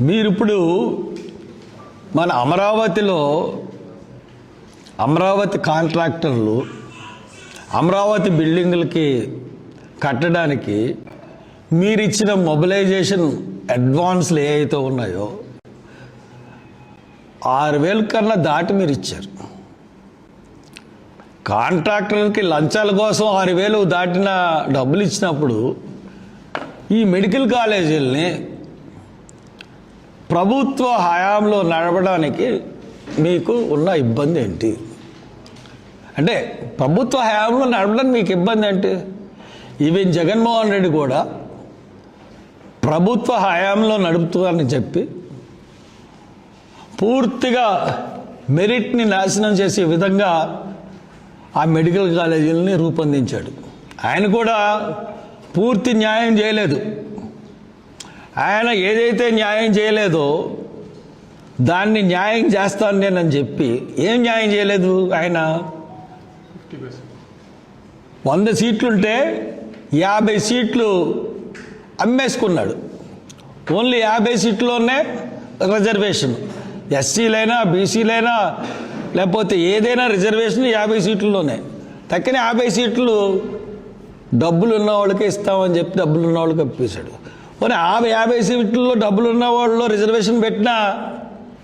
మీరు ఇప్పుడు మన అమరావతిలో అమరావతి కాంట్రాక్టర్లు అమరావతి బిల్డింగులకి కట్టడానికి మీరు ఇచ్చిన మొబిలైజేషన్ అడ్వాన్స్లు ఏవైతే ఉన్నాయో ఆరు వేల కన్నా దాటి మీరు ఇచ్చారు కాంట్రాక్టర్కి లంచాల కోసం ఆరు వేలు దాటిన డబ్బులు ఇచ్చినప్పుడు ఈ మెడికల్ కాలేజీలని ప్రభుత్వ హయాంలో నడపడానికి మీకు ఉన్న ఇబ్బంది ఏంటి? అంటే ప్రభుత్వ హయాంలో నడపడం మీకు ఇబ్బంది ఏంటి? ఈవెన్ జగన్మోహన్ రెడ్డి కూడా ప్రభుత్వ హయాంలో నడుపుతారని చెప్పి పూర్తిగా మెరిట్ని నాశనం చేసే విధంగా ఆ మెడికల్ కాలేజీలని రూపొందించాడు. ఆయన కూడా పూర్తి న్యాయం చేయలేదు. ఆయన ఏదైతే న్యాయం చేయలేదో దాన్ని న్యాయం చేస్తాను నేనని చెప్పి ఏం న్యాయం చేయలేదు ఆయన? వంద సీట్లుంటే యాభై సీట్లు అమ్మేసుకున్నాడు. ఓన్లీ యాభై సీట్లోనే రిజర్వేషన్. ఎస్సీలైనా బీసీలైనా లేకపోతే ఏదైనా రిజర్వేషన్ యాభై సీట్లలోనే. తక్కిన యాభై సీట్లు డబ్బులు ఉన్న వాళ్ళకే ఇస్తామని చెప్పి డబ్బులు ఉన్న వాళ్ళకి అప్పేశాడు మరి యాభై యాభై సీట్లలో డబ్బులు ఉన్న వాళ్ళు రిజర్వేషన్ పెట్టినా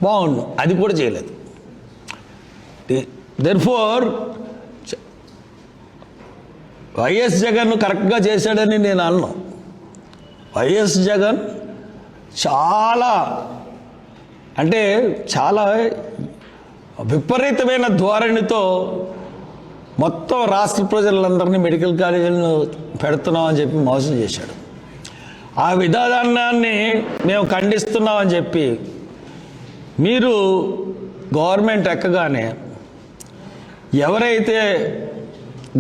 బాగుండు. అది కూడా చేయలేదు. దెర్ఫోర్ వైఎస్ జగన్ కరెక్ట్గా చేశాడని నేను అన్నాను వైఎస్ జగన్ చాలా అంటే చాలా విపరీతమైన ధోరణితో మొత్తం రాష్ట్ర ప్రజలందరినీ మెడికల్ కాలేజీలను పెడుతున్నామని చెప్పి మోసం చేశాడు. ఆ విధానాన్ని మేము ఖండిస్తున్నామని చెప్పి మీరు గవర్నమెంట్ ఎక్కగానే ఎవరైతే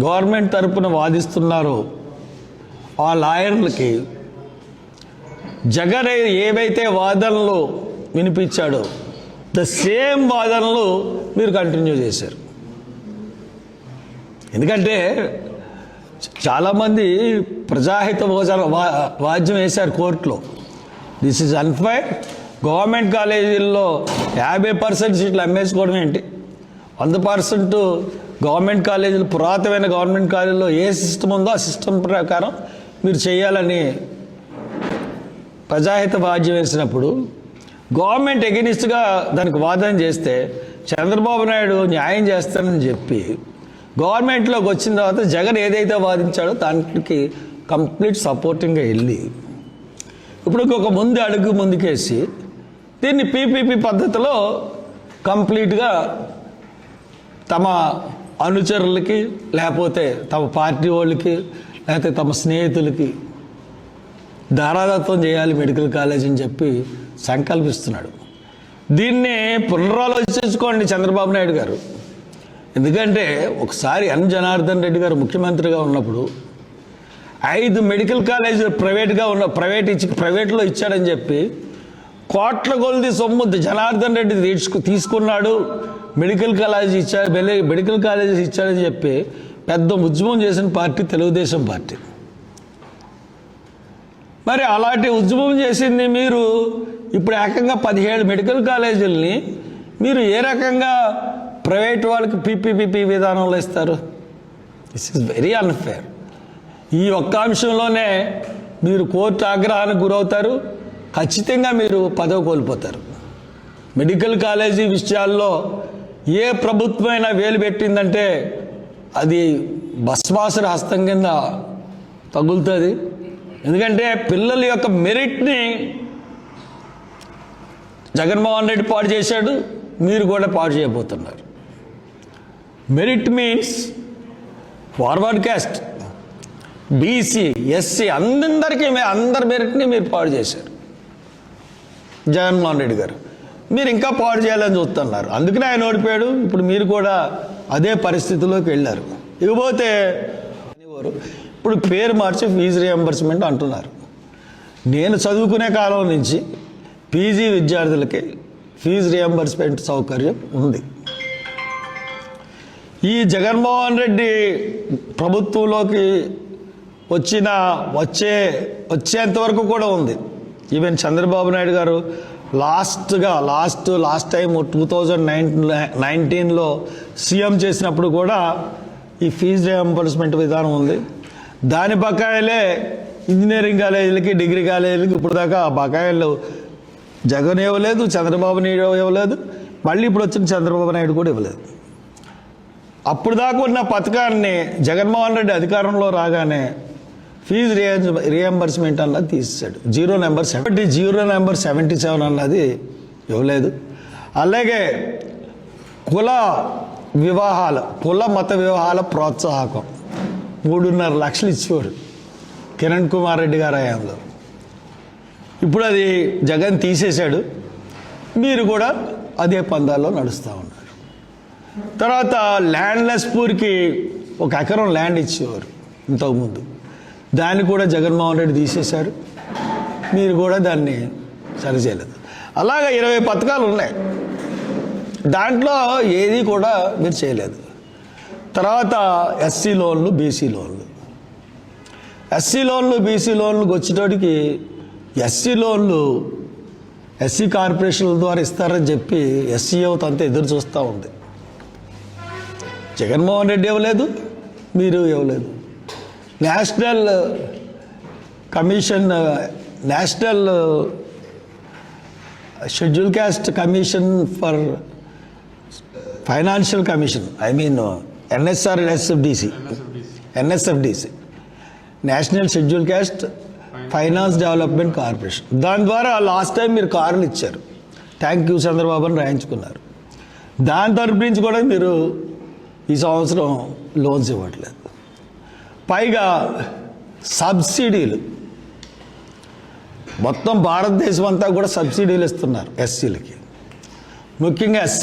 గవర్నమెంట్ తరపున వాదిస్తున్నారో ఆ లాయర్లకి జగన్ ఏవైతే వాదనలు వినిపించాడో ద సేమ్ వాదనలు మీరు కంటిన్యూ చేశారు. ఎందుకంటే చాలామంది ప్రజాహిత భోజన వా- వాద్యం వేశారు కోర్టులో. దిస్ ఇస్ అన్ఫైర్ గవర్నమెంట్ కాలేజీల్లో యాభై పర్సెంట్ సీట్లు అమ్మేసుకోవడం ఏంటి? వంద పర్సెంట్ గవర్నమెంట్ కాలేజీలు పురాతనమైన గవర్నమెంట్ కాలేజీలో ఏ సిస్టమ్ ఉందో ఆ సిస్టమ్ ప్రకారం మీరు చేయాలని ప్రజాహిత వాద్యం వేసినప్పుడు గవర్నమెంట్ ఎగెనిస్ట్గా దానికి వాదన చేస్తే చంద్రబాబు నాయుడు న్యాయం చేస్తానని చెప్పి గవర్నమెంట్లోకి వచ్చిన తర్వాత జగన్ ఏదైతే వాదించాడో దానికి కంప్లీట్ సపోర్టింగ్గా వెళ్ళి ఇప్పుడు ఒక ముందు అడుగు ముందుకేసి దీన్ని పీపీపీ పద్ధతిలో కంప్లీట్గా తమ అనుచరులకి లేకపోతే తమ పార్టీ వాళ్ళకి లేకపోతే తమ స్నేహితులకి ధారాదత్వం చేయాలి మెడికల్ కాలేజ్ అని చెప్పి సంకల్పిస్తున్నాడు. దీన్ని పునరాలోచించుకోండి చంద్రబాబు నాయుడు గారు. ఎందుకంటే ఒకసారి ఎన్. జనార్దన్ రెడ్డి గారు ముఖ్యమంత్రిగా ఉన్నప్పుడు ఐదు మెడికల్ కాలేజీలు ప్రైవేట్గా ఉన్న ప్రైవేట్ ఇచ్చి ప్రైవేట్లో ఇచ్చాడని చెప్పి కోట్ల కొలది సొమ్ము జనార్దన్ రెడ్డి తీసుకు తీసుకున్నాడు. మెడికల్ కాలేజ్ ఇచ్చాడు మెడికల్ కాలేజెస్ ఇచ్చాడని చెప్పి పెద్ద ఉద్యమం చేసిన పార్టీ తెలుగుదేశం పార్టీ. మరి అలాంటి ఉద్యమం చేసింది మీరు ఇప్పుడు ఏకంగా పదిహేడు మెడికల్ కాలేజీలని మీరు ఏ రకంగా ప్రైవేట్ వాళ్ళకి పీపీపీపీ విధానంలో ఇస్తారు. దిస్ ఇస్ వెరీ అన్ఫేర్ ఈ ఒక్క అంశంలోనే మీరు కోర్టు ఆగ్రహానికి గురవుతారు. ఖచ్చితంగా మీరు పదవి కోల్పోతారు. మెడికల్ కాలేజీ విషయాల్లో ఏ ప్రభుత్వమైనా వేలు పెట్టిందంటే అది భస్మాసుర హస్తం కింద తగులుతుంది. ఎందుకంటే పిల్లల యొక్క మెరిట్ని జగన్మోహన్ రెడ్డి పాడు చేశాడు. మీరు కూడా పాడు చేయబోతున్నారు. Merit means forward caste BC SC అందరికీ అందరి మెరిట్ని మీరు పాడు చేశారు. జగన్మోహన్ రెడ్డి గారు. మీరు ఇంకా పాడు చేయాలని చూస్తున్నారు. అందుకనే ఆయన ఓడిపోయాడు. ఇప్పుడు మీరు కూడా అదే పరిస్థితిలోకి వెళ్ళారు. ఇకపోతే ఇప్పుడు పేరు మార్చి ఫీజు రియంబర్స్మెంట్ అంటున్నారు. నేను చదువుకునే కాలం నుంచి పీజీ విద్యార్థులకి ఫీజు రియంబర్స్మెంట్ సౌకర్యం ఉంది. ఈ జగన్మోహన్ రెడ్డి ప్రభుత్వంలోకి వచ్చిన వచ్చే వచ్చేంత వరకు కూడా ఉంది. ఈవెన్ చంద్రబాబు నాయుడు గారు లాస్ట్గా last last time two thousand nine నైన్టీన్లో సీఎం చేసినప్పుడు కూడా ఈ ఫీజు రియంబర్స్మెంట్ విధానం ఉంది. దాని బకాయిలే ఇంజనీరింగ్ కాలేజీలకి డిగ్రీ కాలేజీలకి ఇప్పుడు దాకా ఆ బకాయిలు జగన్ ఇవ్వలేదు చంద్రబాబు నాయుడు ఇవ్వలేదు మళ్ళీ ఇప్పుడు వచ్చిన చంద్రబాబు నాయుడు కూడా ఇవ్వలేదు. అప్పుడు దాకా ఉన్న పథకాన్ని జగన్మోహన్ రెడ్డి అధికారంలో రాగానే ఫీజు రియంబర్స్మెంట్ అన్నది తీసేశాడు. Zero number seventy zero number seventy seven అన్నది ఇవ్వలేదు. అలాగే కుల వివాహాల కుల మత వివాహాల ప్రోత్సాహకం మూడున్నర లక్షలు ఇచ్చేవాడు కిరణ్ కుమార్ రెడ్డి గారు హయాంలో. ఇప్పుడు అది జగన్ తీసేశాడు. మీరు కూడా అదే పందాల్లో నడుస్తూ తర్వాత ల్యాండ్లెస్ పూర్కి ఒక ఎకరం ల్యాండ్ ఇచ్చేవారు ఇంతకుముందు. దాన్ని కూడా జగన్మోహన్ రెడ్డి తీసేశారు. మీరు కూడా దాన్ని సరిచేయలేదు. అలాగే ఇరవై పథకాలు ఉన్నాయి. దాంట్లో ఏది కూడా మీరు చేయలేదు. తర్వాత ఎస్సీ లోన్లు బీసీ లోన్లు ఎస్సీ లోన్లు బీసీ లోన్లకు వచ్చేటోడికి ఎస్సీ లోన్లు ఎస్సీ కార్పొరేషన్ల ద్వారా ఇస్తారని చెప్పి ఎస్సీ యువత అంతా ఎదురు చూస్తూ ఉంది. జగన్మోహన్ రెడ్డి ఇవ్వలేదు మీరు ఇవ్వలేదు. National commission national schedule caste commission for financial commission I mean NSR NSFDC NSFDC. National schedule caste finance development corporation. దాని ద్వారా లాస్ట్ టైం మీరు కార్లు ఇచ్చారు. థ్యాంక్ యూ చంద్రబాబు అని రాయించుకున్నారు. దాని తరపు నుంచి కూడా మీరు ఈ సంవత్సరం లోన్స్ ఇవ్వట్లేదు. పైగా సబ్సిడీలు. మొత్తం భారతదేశం అంతా కూడా సబ్సిడీలు ఇస్తున్నారు ఎస్సీలకి. ముఖ్యంగా ఎస్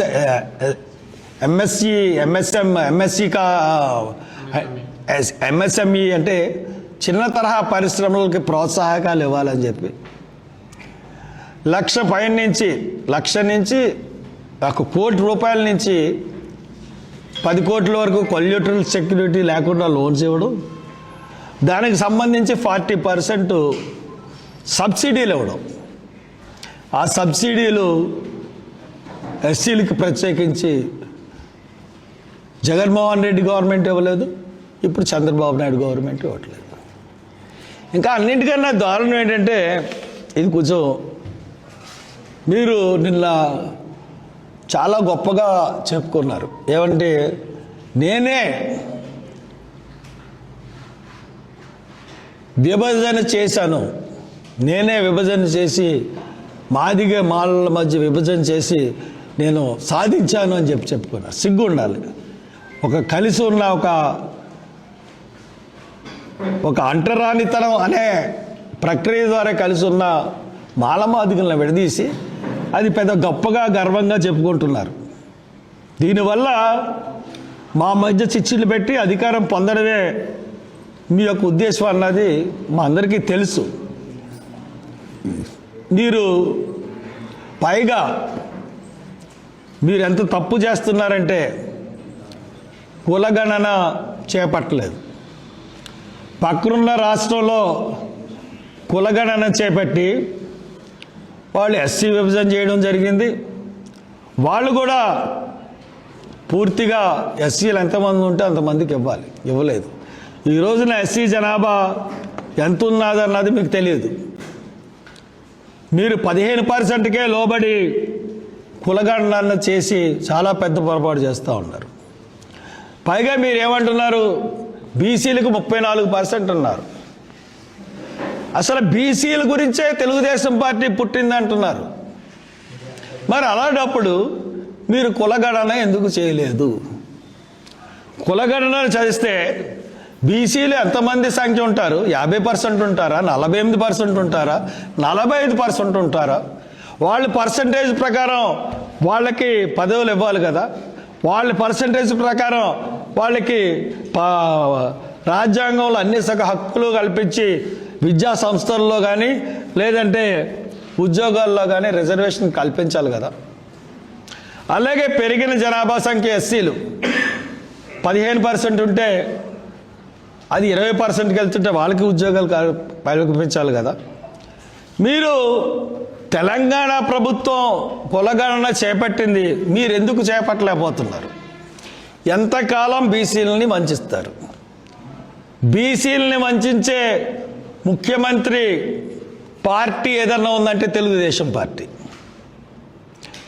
ఎంఎస్సి ఎంఎస్ఎం ఎంఎస్సి కా ఎంఎస్ఎంఈ అంటే చిన్న తరహా పరిశ్రమలకి ప్రోత్సాహకాలు ఇవ్వాలని చెప్పి. లక్ష పైన నుంచి లక్ష నుంచి ఒక కోటి రూపాయల నుంచి పది కోట్ల వరకు కొల్యూటరల్ సెక్యూరిటీ లేకుండా లోన్స్ ఇవ్వడం దానికి సంబంధించి ఫార్టీ పర్సెంట్ సబ్సిడీలు ఇవ్వడం. ఆ సబ్సిడీలు ఎస్సీలకి ప్రత్యేకించి జగన్మోహన్ రెడ్డి గవర్నమెంట్ ఇవ్వలేదు ఇప్పుడు చంద్రబాబు నాయుడు గవర్నమెంట్ ఇవ్వట్లేదు. ఇంకా అన్నింటికన్నా దారుణం ఏంటంటే ఇది కొంచెం మీరు నిన్న చాలా గొప్పగా చెప్పుకున్నారు. ఏమంటే నేనే విభజన చేశాను. నేనే విభజన చేసి మాదిగా మాలల మధ్య విభజన చేసి నేను సాధించాను అని చెప్పి చెప్పుకున్నాను సిగ్గు ఉండాలి. ఒక కలిసి ఉన్న ఒక ఒక అంటరానితనం అనే ప్రక్రియ ద్వారా కలిసి ఉన్న మాలమాదికలను విడదీసి అది పెద్ద గొప్పగా గర్వంగా చెప్పుకుంటున్నారు. దీనివల్ల మా మధ్య చిచ్చులు పెట్టి అధికారం పొందడమే మీ యొక్క ఉద్దేశం అన్నది మా అందరికీ తెలుసు. మీరు పైగా మీరు ఎంత తప్పు చేస్తున్నారంటే కులగణన చేపట్టలేదు. పక్కనున్న రాష్ట్రంలో కులగణన చేపట్టి వాళ్ళు ఎస్సీ విభజన చేయడం జరిగింది. వాళ్ళు కూడా పూర్తిగా ఎస్సీలు ఎంతమంది ఉంటే అంతమందికి ఇవ్వాలి. ఇవ్వలేదు. ఈ రోజున ఎస్సీ జనాభా ఎంత ఉన్నదన్నది మీకు తెలియదు. మీరు పదిహేను పర్సెంట్కే లోబడి కులగణన చేసి చాలా పెద్ద పొరపాటు చేస్తూ ఉన్నారు. పైగా మీరు ఏమంటున్నారు బీసీలకు ముప్పై నాలుగు పర్సెంట్ ఉన్నారు. అసలు బీసీల గురించే తెలుగుదేశం పార్టీ పుట్టింది అంటున్నారు మరి అలాంటప్పుడు మీరు కులగణన ఎందుకు చేయలేదు? కులగణన చదివిస్తే బీసీలు ఎంతమంది సంఖ్య ఉంటారు? యాభై పర్సెంట్ ఉంటారా? నలభై ఎనిమిది పర్సెంట్ ఉంటారా? నలభై ఐదు పర్సెంట్ ఉంటారా? వాళ్ళ పర్సంటేజ్ ప్రకారం వాళ్ళకి పదవులు ఇవ్వాలి కదా. వాళ్ళ పర్సంటేజ్ ప్రకారం వాళ్ళకి పా- రాజ్యాంగంలో అన్ని సగ హక్కులు కల్పించి విద్యా సంస్థల్లో కానీ లేదంటే ఉద్యోగాల్లో కానీ రిజర్వేషన్ కల్పించాలి కదా. అలాగే పెరిగిన జనాభా సంఖ్య ఎస్సీలు. పదిహేను పర్సెంట్ ఉంటే అది ఇరవై పర్సెంట్కి వెళ్తుంటే వాళ్ళకి ఉద్యోగాలు కల్పించాలి కదా. మీరు తెలంగాణ ప్రభుత్వం కులగణన చేపట్టింది మీరు ఎందుకు చేపట్టలేకపోతున్నారు? ఎంతకాలం బీసీలని వంచిస్తారు? బీసీలని వంచే ముఖ్యమంత్రి పార్టీ ఏదన్నా ఉందంటే తెలుగుదేశం పార్టీ.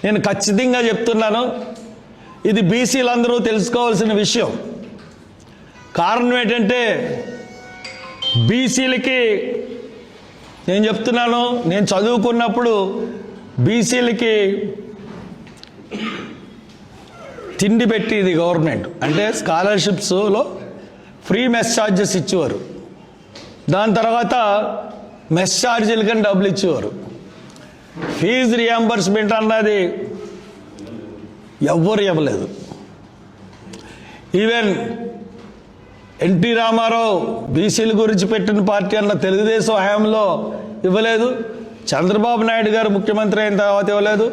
నేను ఖచ్చితంగా చెప్తున్నాను ఇది బీసీలందరూ తెలుసుకోవాల్సిన విషయం. కారణం ఏంటంటే బీసీలకి నేను చెప్తున్నాను నేను చదువుకున్నప్పుడు బీసీలకి తిండి పెట్టేది గవర్నమెంట్. అంటే స్కాలర్షిప్స్లో ఫ్రీ మెస్ ఛార్జెస్ ఇచ్చేవారు. దాని తర్వాత మెస్ ఛార్జీలకని డబ్బులు ఇచ్చేవారు? ఫీజు రియంబర్స్మెంట్ అన్నది ఎవ్వరు ఇవ్వలేదు. ఈవెన్ ఎన్టీ రామారావు బీసీల గురించి పెట్టిన పార్టీ అన్న తెలుగుదేశం హయాంలో ఇవ్వలేదు. చంద్రబాబు నాయుడు గారు ముఖ్యమంత్రి అయిన తర్వాత ఇవ్వలేదు.